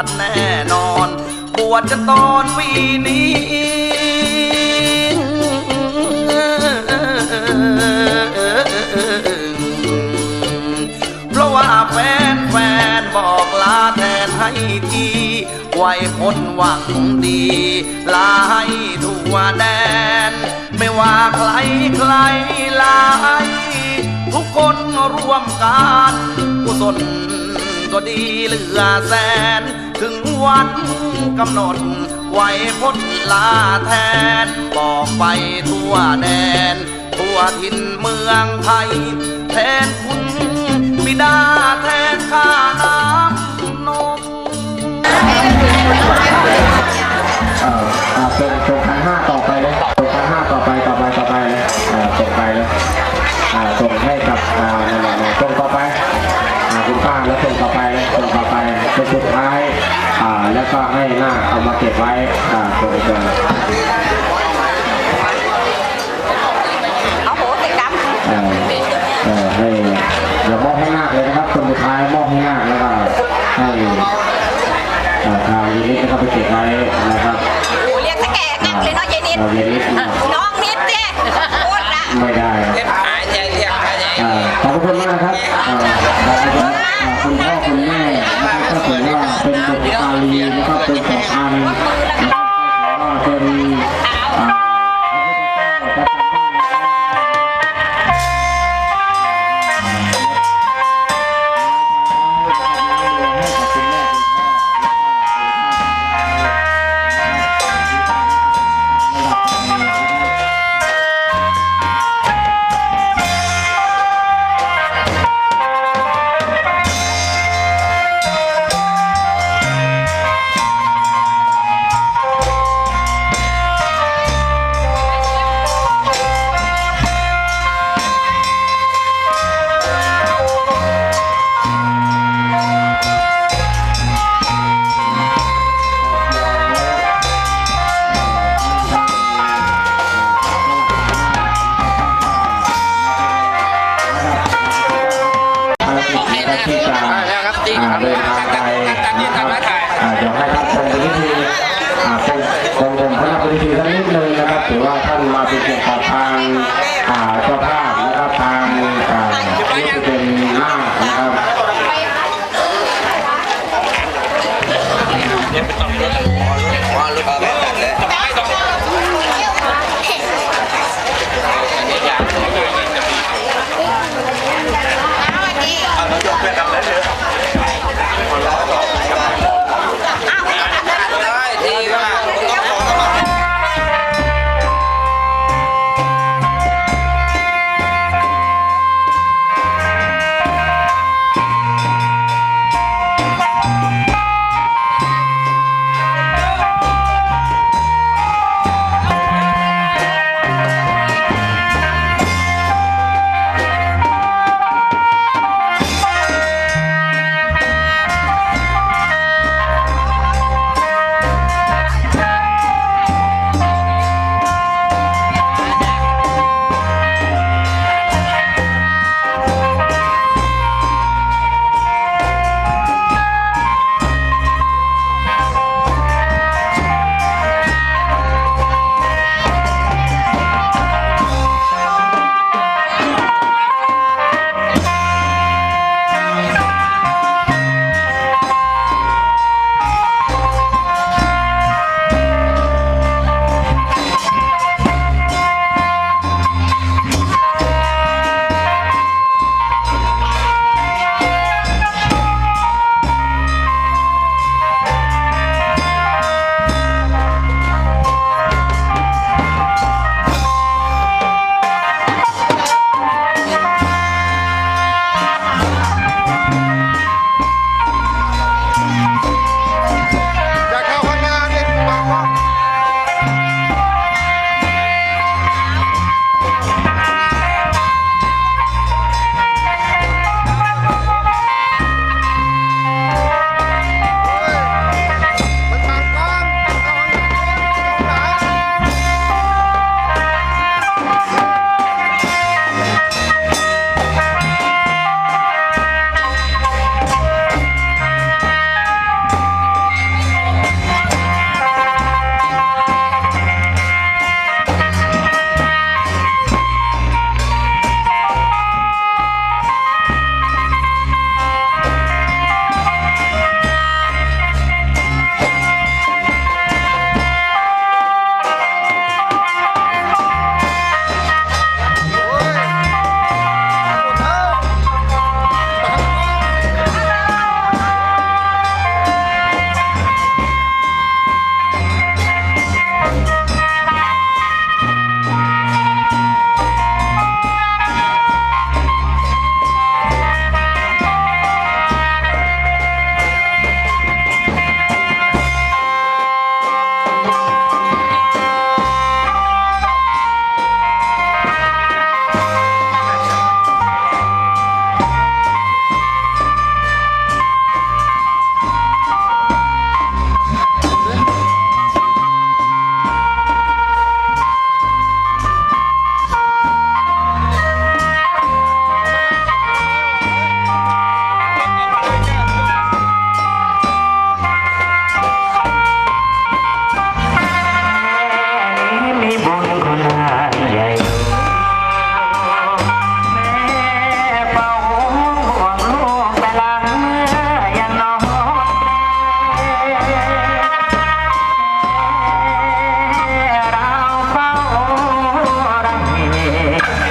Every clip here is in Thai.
ก่อนแต่ที่บวชแน่นอน บวชจะตอนปีนี้เพราะว่าแฟนแฟนบอกลาแทนให้ทีไว้พ้นหวังดี ลาให้ทั่วแดน ไม่ว่าใครใครลาให้ทุกคนร่วมกันกุศลก็ดีเหลือแสน ถึงวันกำหนด ไว้พ้นลาแทน บอกไปทั่วแดน ทั่วถิ่นเมืองไทย แทนคุณบิดาแทนข้าน้ำนมเอ่ออ่าส่งส่งคันห้าต่อไปเลยส่งคันห้าต่อไปต่อไปต่อไปเลยอ่าส่งไปเลยอ่าส่งให้กับอ่านั่นแหละส่งต่อไปอ่าคุณป้าแล้วส่งต่อไปเลยส่งต่อไปเป็นสุดท้าย ก็ให้หน้าเอามาเก็บไว้อ่าส่งไปเอาโหสิกรรมเอ่อเอ่อให้เดี๋ยวมอบให้นาคเลยนะครับคนสุดท้ายมอบให้นาคแล้วก็ให้เอ่อทางยีนิดนะครับไปเก็บไว้นะครับโอ้เรียกสแก่นักเลยเนาะยายนิดเรายีนิดน้องนิดเนี่ยโคตรละไม่ได้หายใจเรียกหายใจอ่าขอบคุณมากครับอ่าขอบคุณครับอ่าคุณพ่อคุณแม่นะครับถ้าเกิดว่าเป็นบุตร ต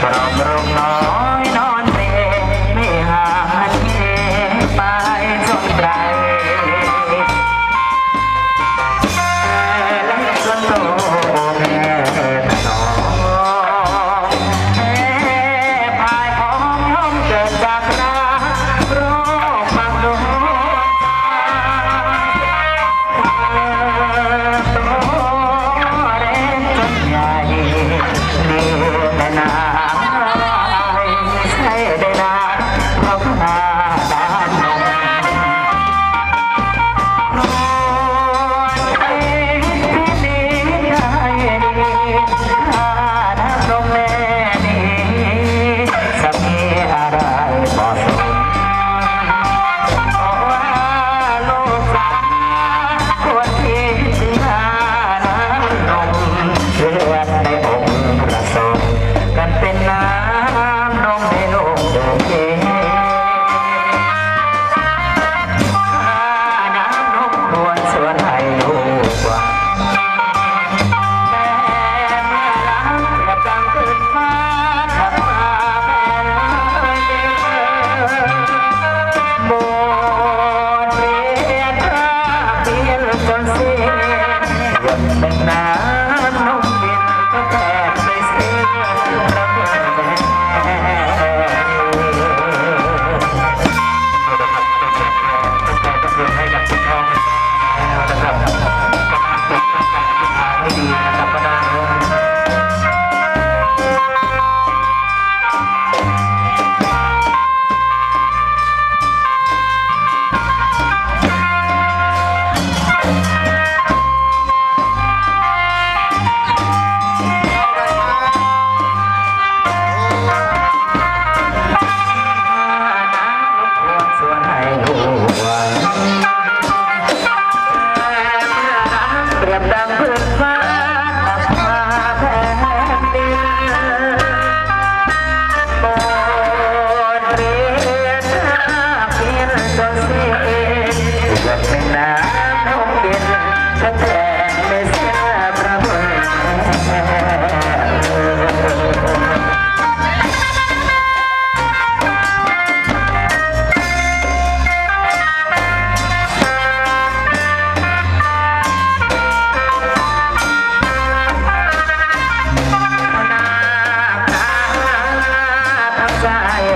But I'm But now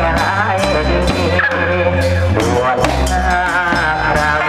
ร้ายดีบวชหน้าคราว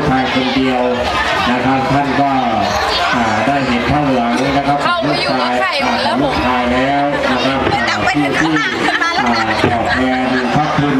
ผู้ชายคนเดียวนะครับ ท่านก็ได้เห็นข้าหลังนะครับลูกชายลูกชายแล้วนะครับที่ที่แผ่แผ่พระคุณ